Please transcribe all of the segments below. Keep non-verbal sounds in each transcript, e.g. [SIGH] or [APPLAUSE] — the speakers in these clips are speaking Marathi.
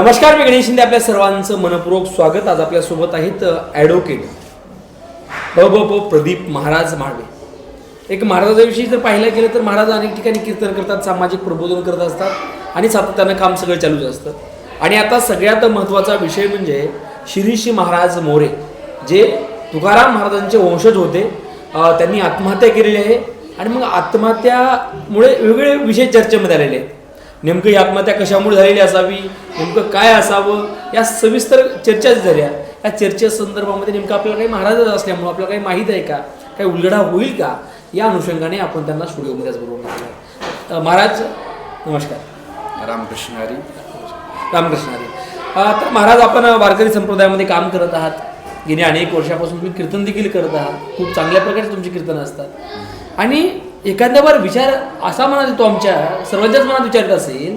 नमस्कार मी गणेश शिंदे आपल्या सर्वांचं मनपूर्वक स्वागत. आज आपल्यासोबत आहेत ॲडव्होकेट ब ब प प्रदीप महाराज माळवे एक महाराजाविषयी जर पाहिलं गेलं तर महाराज अनेक ठिकाणी कीर्तन करतात सामाजिक प्रबोधन करत असतात आणि सातत्यानं काम सगळं चालूच असतं. आणि आता सगळ्यात महत्त्वाचा विषय म्हणजे शिरीषी महाराज मोरे जे तुकाराम महाराजांचे वंशज होते. त्यांनी आत्महत्या केलेली आहे आणि मग आत्महत्यामुळे वेगवेगळे विषय चर्चेमध्ये आलेले आहेत. नेमकं ही आत्महत्या कशामुळे झालेली असावी? नेमकं काय असावं? या सविस्तर चर्चा झाल्या. या चर्चे संदर्भामध्ये नेमकं आपल्याला काही महाराज असल्यामुळं आपल्याला काही माहीत आहे का? काही उलगडा होईल का? या अनुषंगाने आपण त्यांना स्टुडिओमध्ये आज बरोबर महाराज नमस्कार. रामकृष्ण हरी. रामकृष्ण हरी. तर महाराज आपण वारकरी संप्रदायामध्ये काम करत आहात. गेली अनेक वर्षापासून तुम्ही कीर्तन देखील करत आहात. खूप चांगल्या प्रकारे तुमची कीर्तनं असतात. आणि एखाद्यावर विचार असा मनात येतो आमच्या सर्वांच्याच मनात विचारत असेल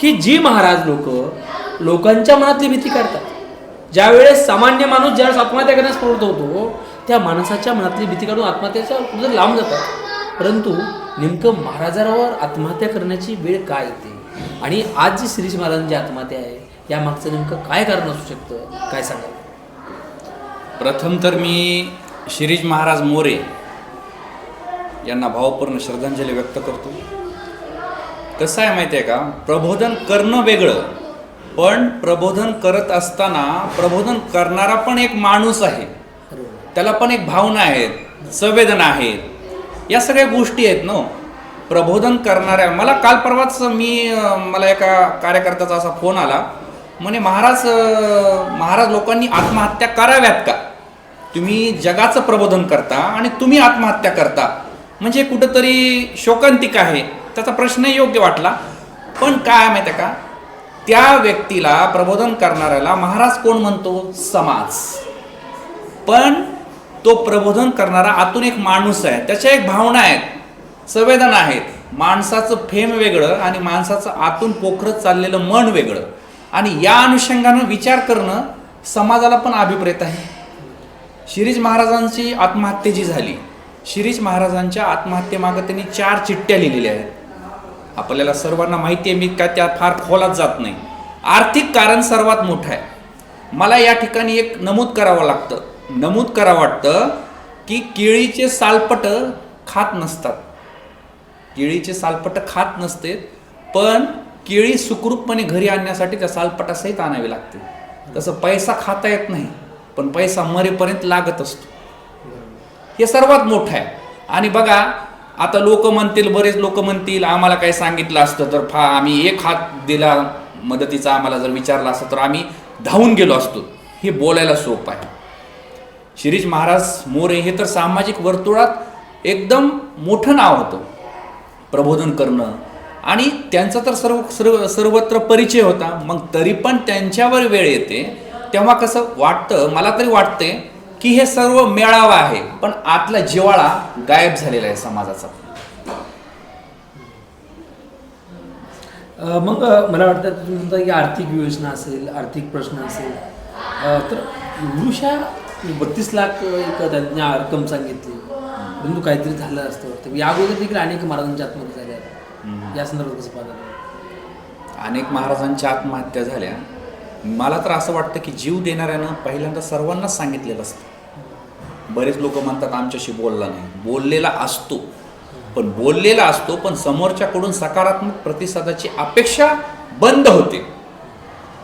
की जी महाराज लोक लोकांच्या मनातली भीती काढतात. ज्यावेळेस सामान्य माणूस ज्यावेळेस आत्महत्या करण्यास प्रवृत्त होतो त्या माणसाच्या मनातली भीती काढून आत्महत्याच्या कुठेतरी लांब जातात. परंतु नेमकं महाराजावर आत्महत्या करण्याची वेळ काय येते? आणि आज जी श्रीश महाराजांची आत्महत्या आहे या मागचं नेमकं काय कारण असू शकतं? काय सांगाल? प्रथम तर मी शिरीष महाराज मोरे यांना भावपूर्ण श्रद्धांजली व्यक्त करतो. कसं आहे माहिती आहे का? प्रबोधन करणं वेगळं पण प्रबोधन करत असताना प्रबोधन करणारा पण एक माणूस आहे. त्याला पण एक भावना आहेत संवेदना आहेत. या सगळ्या गोष्टी आहेत ना. प्रबोधन करणाऱ्या मला काल परवाच मी मला एका कार्यकर्त्याचा असा फोन आला. म्हणे महाराज महाराज लोकांनी आत्महत्या कराव्यात का? तुम्ही जगाचं प्रबोधन करता आणि तुम्ही आत्महत्या करता. म्हणजे कुठंतरी शोकांतिक आहे त्याचा प्रश्न योग्य वाटला. पण काय माहिती आहे का? त्या व्यक्तीला प्रबोधन करणाऱ्याला महाराज कोण म्हणतो? समाज. पण तो प्रबोधन करणारा आतून एक माणूस आहे. त्याच्या एक भावना आहेत संवेदना आहेत. माणसाचं फेम वेगळं आणि माणसाचं आतून पोखरत चाललेलं मन वेगळं. आणि या अनुषंगानं विचार करणं समाजाला पण अभिप्रेत आहे. शिरीज महाराजांची आत्महत्या जी झाली शिरीष महाराजांच्या आत्महत्येमागं त्यांनी चार चिठ्ठ्या लिहिलेल्या आहेत. आपल्याला सर्वांना माहिती आहे मी काय त्यात फार खोलात जात नाही. आर्थिक कारण सर्वात मोठं आहे. मला या ठिकाणी एक नमूद करावं लागतं. नमूद करावं वाटतं की केळीचे सालपट खात नसतात. केळीचे सालपट खात नसते पण केळी सुखरूपपणे घरी आणण्यासाठी त्या सालपटासहित आणावी लागते. तसं पैसा खाता येत नाही पण पैसा मरेपर्यंत लागत असतो. हे सर्वात मोठं आहे. आणि बघा आता लोक म्हणतील बरेच लोक म्हणतील आम्हाला काही सांगितलं असतं तर फा आम्ही एक हात दिला मदतीचा आम्हाला जर विचारला असतं तर आम्ही धावून गेलो असतो. हे बोलायला सोपं आहे. शिरीष महाराज मोरे हे तर सामाजिक वर्तुळात एकदम मोठं नाव होतं. प्रबोधन करणं. आणि त्यांचा तर सर्व सर्व सर्वत्र परिचय होता. मग तरी पण त्यांच्यावर वेळ येते. तेव्हा कसं वाटतं मला तरी वाटते की हे सर्व मेळावा आहे पण आतला जिवाळा गायब झालेला आहे समाजाचा. मग मला वाटतं की आर्थिक योजना असेल आर्थिक प्रश्न असेल. तर एवढूशा बत्तीस लाख एक त्यांनी रक्कम सांगितली. परंतु काहीतरी झालं असतं वाटतं. या अगोदर देखील अनेक महाराजांच्या आत्महत्या झाल्या. आहेत. या संदर्भात कसं पाहता अनेक महाराजांच्या आत्महत्या झाल्या. मला तर असं वाटतं की जीव देणाऱ्यानं पहिल्यांदा सर्वांनाच सांगितलेलं असतं. बरेच लोक म्हणतात आमच्याशी बोलला नाही. बोललेला असतो. पण बोललेला असतो पण समोरच्याकडून सकारात्मक प्रतिसादाची अपेक्षा बंद होते.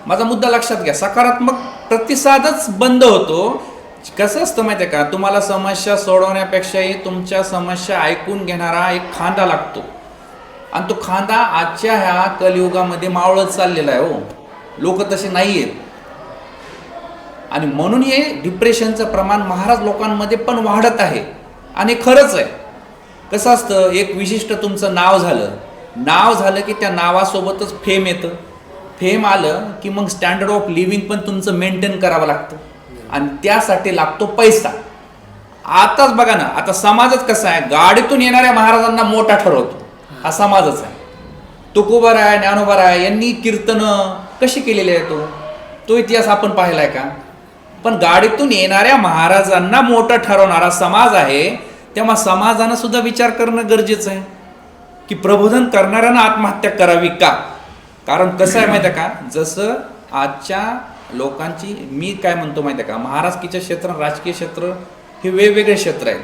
माझा मुद्दा लक्षात घ्या सकारात्मक प्रतिसादच बंद होतो. कसं असतं माहिती आहे का? तुम्हाला समस्या सोडवण्यापेक्षाही तुमच्या समस्या ऐकून घेणारा एक खांदा लागतो. आणि तो खांदा आजच्या ह्या कलयुगामध्ये मावळत चाललेला आहे हो. लोक तसे नाही आहेत आणि म्हणून हे डिप्रेशनचं प्रमाण महाराज लोकांमध्ये पण वाढत आहे. आणि खरंच आहे. कसं असतं एक विशिष्ट तुमचं नाव झालं. नाव झालं की त्या नावासोबतच फेम येतं. फेम आलं की मग स्टँडर्ड ऑफ लिव्हिंग पण तुमचं मेंटेन करावं लागतं. आणि त्यासाठी लागतो पैसा. आताच बघा ना आता समाजच कसा आहे? गाडीतून येणाऱ्या महाराजांना मोठा ठरवतो. हा समाजच आहे. तुकोबाराय ज्ञानोबाराय यांनी कीर्तनं कशी केलेली आहे तो? तो इतिहास आपण पाहिलाय का? पण गाडीतून येणाऱ्या महाराजांना मोठं ठरवणारा समाज आहे तेव्हा समाजानं सुद्धा विचार करणं गरजेचं आहे. की प्रबोधन करणाऱ्यांना आत्महत्या करावी का? कारण कसं आहे माहिती आहे का? जसं आजच्या लोकांची मी काय म्हणतो माहिती आहे का? महाराजकीच्या क्षेत्र राजकीय क्षेत्र हे वेगवेगळे क्षेत्र आहेत.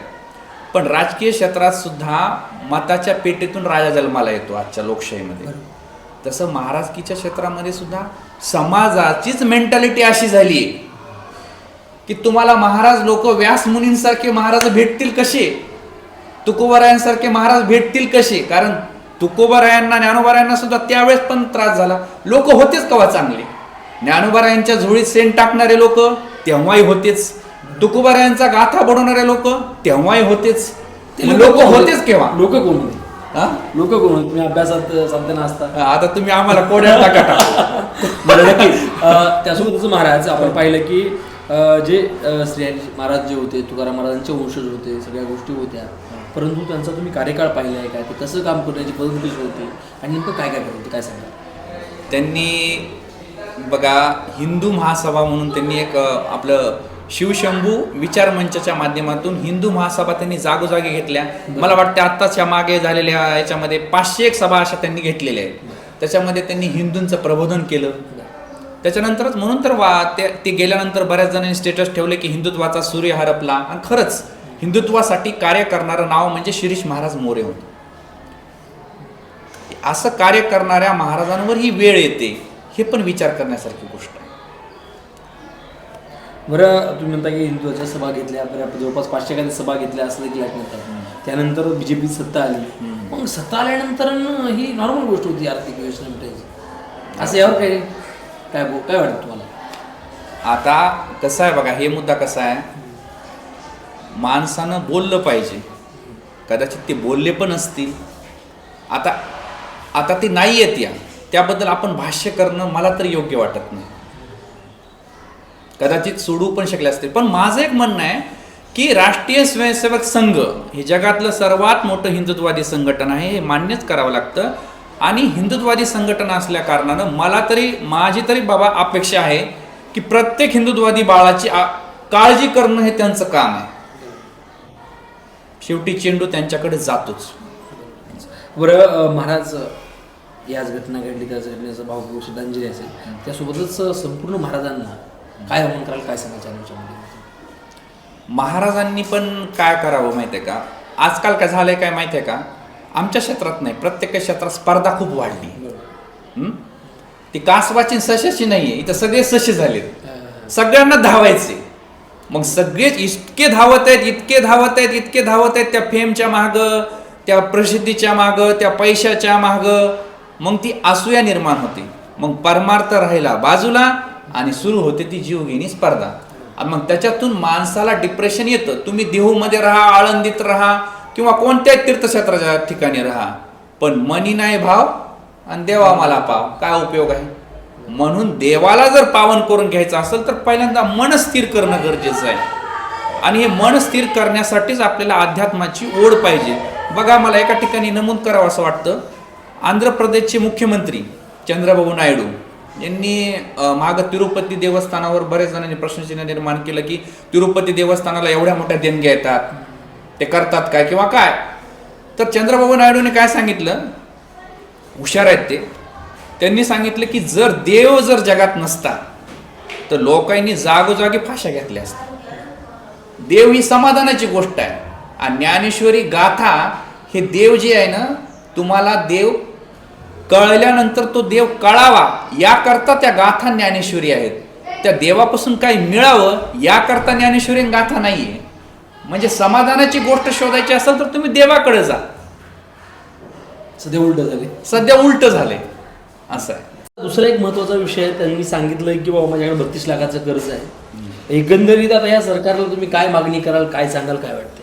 पण राजकीय क्षेत्रात सुद्धा मताच्या पेटीतून राजा जन्माला येतो आजच्या लोकशाहीमध्ये. तसं महाराजकीच्या क्षेत्रामध्ये सुद्धा समाजाचीच मेंटॅलिटी अशी झाली आहे. की तुम्हाला महाराज लोक व्यास मुनींसारखे महाराज भेटतील कसे? तुकोबारायांसारखे महाराज भेटतील कसे? कारण तुकोबारायांना ज्ञानोबारायांना सुद्धा त्यावेळेस पण त्रास झाला. लोक होतेच कवा चांगले? ज्ञानोबारायांच्या झोळीत सेंट टाकणारे लोक तेव्हाही होतेच. तुकोबारायांचा गाथा बुडवणारे लोक तेव्हाही होतेच. लोक होतेच केव्हा? लोक कोण होते? हा? लोक कोण तुम्ही अभ्यासात साधना असता आता तुम्ही आम्हाला कोड्यात टाका [LAUGHS] त्यासोबतच महाराज आपण पाहिलं की जे श्रीहरी महाराज जे होते तुकाराम महाराजांचे वंशज होते सगळ्या गोष्टी होत्या. परंतु त्यांचा तुम्ही कार्यकाळ पाहिला आहे का ते कसं काम करण्याची पद्धत कशी होती? आणि नेमकं काय काय करत होते काय सांगा त्यांनी बघा हिंदू महासभा म्हणून त्यांनी एक आपलं शिवशंभू विचार मंचाच्या माध्यमातून हिंदू महासभा त्यांनी जागोजागी घेतल्या. मला वाटतं आत्ताच्या मागे झालेल्या याच्यामध्ये पाचशे एक सभा अशा त्यांनी घेतलेल्या आहेत. त्याच्यामध्ये त्यांनी हिंदूंचं प्रबोधन केलं. त्याच्यानंतरच म्हणून तर वा ते ते गेल्यानंतर बऱ्याच जणांनी स्टेटस ठेवले की हिंदुत्वाचा सूर्य हरपला. आणि खरंच हिंदुत्वासाठी कार्य करणारं नाव म्हणजे शिरीष महाराज मोरे होते. असं कार्य करणाऱ्या महाराजांवर ही वेळ येते हे पण विचार करण्यासारखी गोष्ट. आहे बरं तुम्ही म्हणता की हिंदुत्वाच्या सभा घेतल्या बऱ्या जवळपास पाचशे काही सभा घेतल्या असं देखील ऐकण्यात. त्यानंतर बीजेपी सत्ता आली. मग सत्ता आल्यानंतर ही नॉर्मल गोष्ट होती आर्थिक योजना मिटायची. असं यावर काय काय बो- काय वाटतं तुम्हाला? आता कसं आहे बघा हे मुद्दा कसा आहे? माणसानं बोललं पाहिजे. कदाचित ते बोलले पण असतील. आता आता ते नाही येत या. त्याबद्दल आपण भाष्य करणं मला तरी योग्य वाटत नाही. कदाचित सोडू पण शकले असतील. पण माझं एक म्हणणं आहे की राष्ट्रीय स्वयंसेवक संघ हे जगातलं सर्वात मोठं हिंदुत्ववादी संघटन आहे हे मान्यच करावं लागतं. आणि हिंदुत्ववादी संघटना असल्या कारणानं मला तरी माझी तरी बाबा अपेक्षा आहे की प्रत्येक हिंदुत्ववादी बाळाची काळजी करणं हे त्यांचं काम आहे. शेवटी चेंडू त्यांच्याकडे जातोच. बरं महाराज याच घटना घडली त्याच घटनेचं भावपूर्ण श्रद्धांजली असेल त्यासोबतच संपूर्ण महाराजांना काय कराल काय सांगायचं याच्यामध्ये महाराजांनी पण काय करावं माहिती आहे का? आजकाल काय झालंय काय माहिती आहे का? आमच्या क्षेत्रात नाही प्रत्येक क्षेत्रात स्पर्धा खूप वाढली? ती कासवाची सशाची नाहीये इथं सगळे सशे झालेत. सगळ्यांना धावायचे मग सगळेच इतके धावत आहेत इतके धावत आहेत इतके धावत आहेत त्या फेमच्या माग त्या प्रसिद्धीच्या माग त्या पैशाच्या माग. मग ती असूया निर्माण होते. मग परमार्थ राहिला. बाजूला आणि सुरू होते ती जीवघेणी स्पर्धा. मग त्याच्यातून माणसाला डिप्रेशन येतं. तुम्ही देहूमध्ये राहा आळंदीत राहा किंवा कोणत्याही तीर्थक्षेत्राच्या ठिकाणी राहा. पण मनी नाही भाव आणि देवा मला पाव. काय उपयोग आहे? म्हणून देवाला जर पावन करून घ्यायचं असेल तर पहिल्यांदा मन स्थिर करणं गरजेचं आहे. आणि हे मन स्थिर करण्यासाठीच आपल्याला अध्यात्माची ओढ पाहिजे. बघा मला एका ठिकाणी नमूद करावं असं वाटतं. आंध्र प्रदेशचे मुख्यमंत्री चंद्रबाबू नायडू. यांनी माग मागं तिरुपती देवस्थानावर बरेच जणांनी प्रश्नचिन्ह निर्माण केलं की तिरुपती देवस्थानाला एवढ्या मोठ्या देणग्या येतात ते करतात काय किंवा काय? तर चंद्रबाबू नायडूने काय सांगितलं? हुशार आहेत ते. त्यांनी सांगितलं की जर देव जर जगात नसता तर लोकांनी जागोजागी फाशा घेतल्या असतात देव ही समाधानाची गोष्ट आहे. आणि ज्ञानेश्वरी गाथा हे देव जे आहे ना तुम्हाला देव कळल्यानंतर तो देव कळावा याकरता त्या गाथा ज्ञानेश्वरी आहेत. त्या देवापासून काही मिळावं याकरता ज्ञानेश्वरी गाथा नाहीये. म्हणजे समाधानाची गोष्ट शोधायची असेल तर तुम्ही देवाकडे जा. सध्या उलट झाले सध्या उलट झालंय. असं आहे. दुसरा एक महत्त्वाचा विषय आहे, त्यांनी सांगितलं की बाबा माझ्याकडे बत्तीस लाखाचं कर्ज आहे. एकंदरीत आता या सरकारला तुम्ही काय मागणी कराल काय सांगाल काय वाटते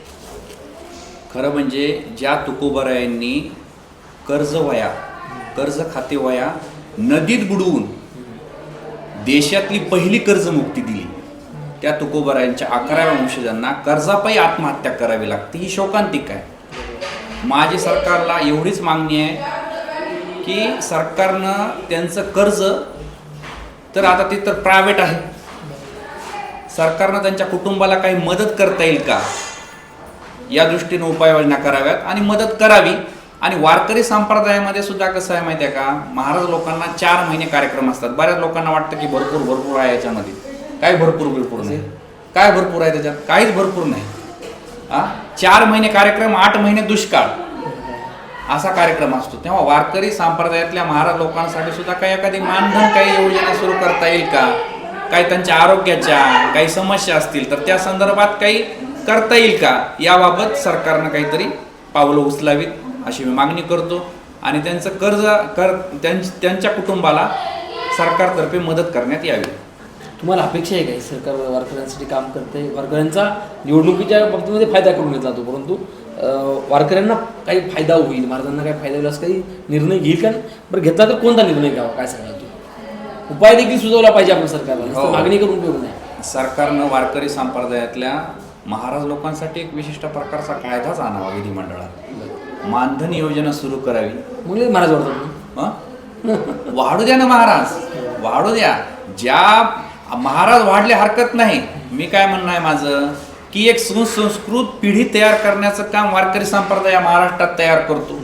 खरं म्हणजे ज्या तुकोबरायांनी कर्ज वया कर्ज खाते वया नदीत बुडवून देशातली पहिली कर्जमुक्ती दिली. त्या तुकोबरायांच्या अकराव्या वंशजांना कर्जापायी आत्महत्या करावी लागते. ही शोकांतिक आहे. माझी सरकारला एवढीच मागणी आहे की सरकारनं त्यांचं कर्ज तर आता ते तर प्रायव्हेट आहे. सरकारनं त्यांच्या कुटुंबाला काही मदत करता येईल का? या दृष्टीने उपाययोजना कराव्यात आणि मदत करावी. आणि वारकरी संप्रदायामध्ये सुद्धा कसं आहे माहिती आहे का? महाराज लोकांना चार महिने कार्यक्रम असतात. बऱ्याच लोकांना वाटतं की भरपूर भरपूर आहे याच्यामध्ये. काय भरपूर भरपूर नाही. काय भरपूर आहे त्याच्यात? काहीच भरपूर नाही. हा? चार महिने कार्यक्रम आठ महिने दुष्काळ. असा कार्यक्रम असतो. तेव्हा वारकरी संप्रदायातल्या महाराज लोकांसाठी सुद्धा काही एखादी मानधन काही योजना सुरू करता येईल का? काही त्यांच्या आरोग्याच्या काही समस्या असतील तर त्या संदर्भात काही करता येईल का? याबाबत सरकारनं काहीतरी पावलं उचलावीत. अशी मी मागणी करतो. आणि त्यांचं कर्ज कर त्यांच- त्यांच्या कुटुंबाला सरकारतर्फे मदत करण्यात यावी. तुम्हाला अपेक्षा आहे काही सरकार वारकऱ्यांसाठी काम करते वारकऱ्यांचा निवडणुकीच्या बाबतीमध्ये फायदा करून घेतला जातो. परंतु वारकऱ्यांना काही फायदा होईल? महाराजांना काही फायदा होईल असं काही निर्णय घेईल का? बरं घेतला तर कोणता निर्णय घ्यावा? काय सांगाल तू उपाय देखील सुचवला पाहिजे आपण सरकारला. हो. मागणी करून उपयोग नाही सरकारनं वारकरी संप्रदायातल्या महाराज लोकांसाठी एक विशिष्ट प्रकारचा कायदाच आणावा विधिमंडळात. मानधन योजना सुरू करावी. लय महाराज. हं? वाढू द्या ना महाराज. वाढू द्या. ज्या महाराज वाढले हरकत नाही. मी काय म्हणणं आहे माझं? की एक सुसंस्कृत पिढी तयार करण्याचं काम वारकरी संप्रदाय या महाराष्ट्रात तयार करतो.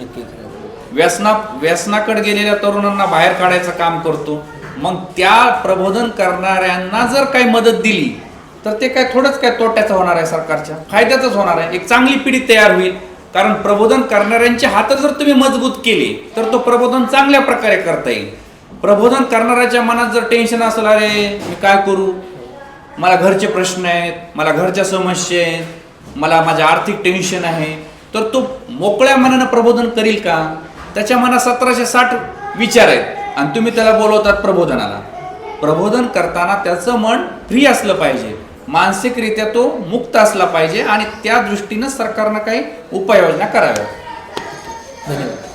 व्यसना व्यसनाकडे गेलेल्या तरुणांना बाहेर काढायचं काम करतो. मग त्या प्रबोधन करणाऱ्यांना जर काही मदत दिली तर ते काय थोडंच काय तोट्याचं होणार आहे सरकारच्या. फायद्याचंच होणार आहे. एक चांगली पिढी तयार होईल. कारण प्रबोधन करणाऱ्यांचे हात जर तुम्ही मजबूत केले तर तो प्रबोधन चांगल्या प्रकारे करता येईल. प्रबोधन करणाऱ्याच्या मनात जर टेन्शन असेल अरे मी काय करू? मला घरचे प्रश्न आहेत मला घरच्या समस्या आहेत मला माझ्या आर्थिक टेन्शन आहे. तर तो मोकळ्या मनानं प्रबोधन करील का? त्याच्या मनात सतराशे साठ विचार आहेत. आणि तुम्ही त्याला बोलवतात प्रबोधनाला. प्रबोधन करताना त्याचं मन फ्री असलं पाहिजे. मानसिकरित्या तो मुक्त असला पाहिजे आणि त्या दृष्टीनं सरकारनं काही उपाययोजना कराव्या. धन्यवाद.